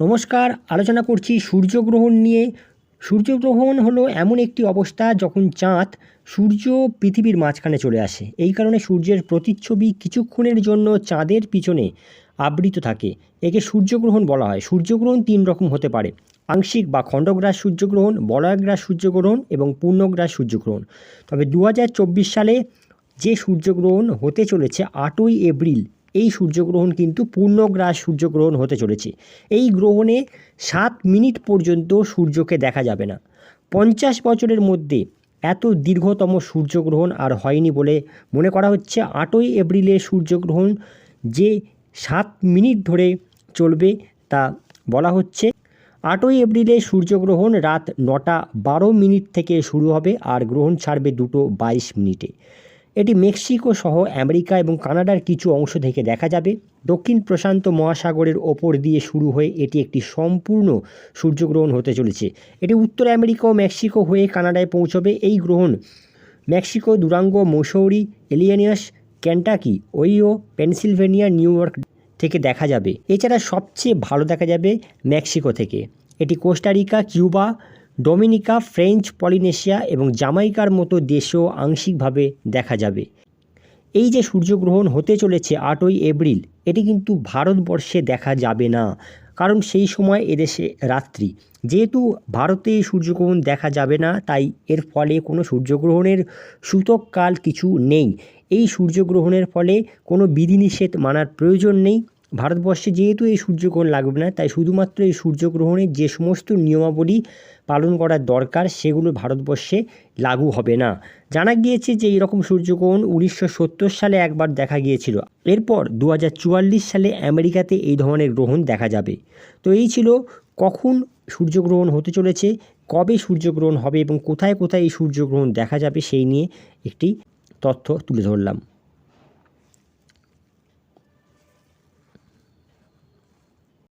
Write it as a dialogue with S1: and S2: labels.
S1: নমস্কার, আলোচনা করছি সূর্যগ্রহণ নিয়ে। সূর্যগ্রহণ হলো এমন একটি অবস্থা যখন চাঁদ সূর্য পৃথিবীর মাঝখানে চলে আসে। এই কারণে সূর্যের প্রতিচ্ছবি কিছুক্ষণের জন্য চাঁদের পিছনে আবৃত থাকে। একে সূর্যগ্রহণ বলা হয়। সূর্যগ্রহণ তিন রকম হতে পারে। আংশিক বা খণ্ডগ্রাস সূর্যগ্রহণ, বলয়গ্রাস সূর্যগ্রহণ এবং পূর্ণগ্রাস সূর্যগ্রহণ। তবে দু হাজার চব্বিশ সালে যে সূর্যগ্রহণ হতে চলেছে আটই এপ্রিল এই সূর্যগ্রহণ কিন্তু পূর্ণগ্রাস সূর্যগ্রহণ হতে চলেছে। এই গ্রহণে সাত মিনিট পর্যন্ত সূর্যকে দেখা যাবে না। পঞ্চাশ বছরের মধ্যে এত দীর্ঘতম সূর্যগ্রহণ আর হয়নি বলে মনে করা হচ্ছে। আটই এপ্রিলে সূর্যগ্রহণ যে সাত মিনিট ধরে চলবে তা বলা হচ্ছে। আটই এপ্রিলে সূর্যগ্রহণ রাত নটা বারো মিনিট থেকে শুরু হবে আর গ্রহণ ছাড়বে দুটো বাইশ মিনিটে। এটি মেক্সিকো সহ আমেরিকা এবং কানাডার কিছু অংশ থেকে দেখা যাবে। দক্ষিণ প্রশান্ত মহাসাগরের ওপর দিয়ে শুরু হয়ে এটি একটি সম্পূর্ণ সূর্যগ্রহণ হতে চলেছে। এটি উত্তর আমেরিকা ও মেক্সিকো হয়ে কানাডায় পৌঁছবে। এই গ্রহণ Mexico, Durango, Missouri Illinois Kentucky Ohio Pennsylvania, New York থেকে দেখা যাবে। এছাড়া সবচেয়ে ভালো দেখা যাবে মেক্সিকো থেকে। এটি Costa Rica, Cuba Dominica, French, Polynesia এবং জামাইকার মতো দেশেও আংশিকভাবে দেখা যাবে। এই যে সূর্যগ্রহণ হতে চলেছে আটই এপ্রিল, এটি কিন্তু ভারতবর্ষে দেখা যাবে না, কারণ সেই সময় এদেশে রাত্রি। যেহেতু ভারতে সূর্যগ্রহণ দেখা যাবে না, তাই এর ফলে কোনো সূর্যগ্রহণের সূতককাল কিছু নেই। এই সূর্যগ্রহণের ফলে কোনো বিধিনিষেধ মানার প্রয়োজন নেই। ভারতবর্ষে যেহেতু এই সূর্যগ্রহণ লাগবে না, তাই শুধুমাত্র এই সূর্যগ্রহণের যে সমস্ত নিয়মাবলী পালন করার দরকার সেগুলো ভারতবর্ষে লাগু হবে না। জানা গিয়েছে যে এরকম সূর্যগ্রহণ উনিশশো সত্তর সালে একবার দেখা গিয়েছিল। এরপর দু হাজার চুয়াল্লিশ সালে আমেরিকাতে এই ধরনের গ্রহণ দেখা যাবে। তো এই ছিল কখন সূর্যগ্রহণ হতে চলেছে, কবে সূর্যগ্রহণ হবে এবং কোথায় কোথায় এই সূর্যগ্রহণ দেখা যাবে সেই নিয়ে একটি তথ্য তুলে ধরলাম।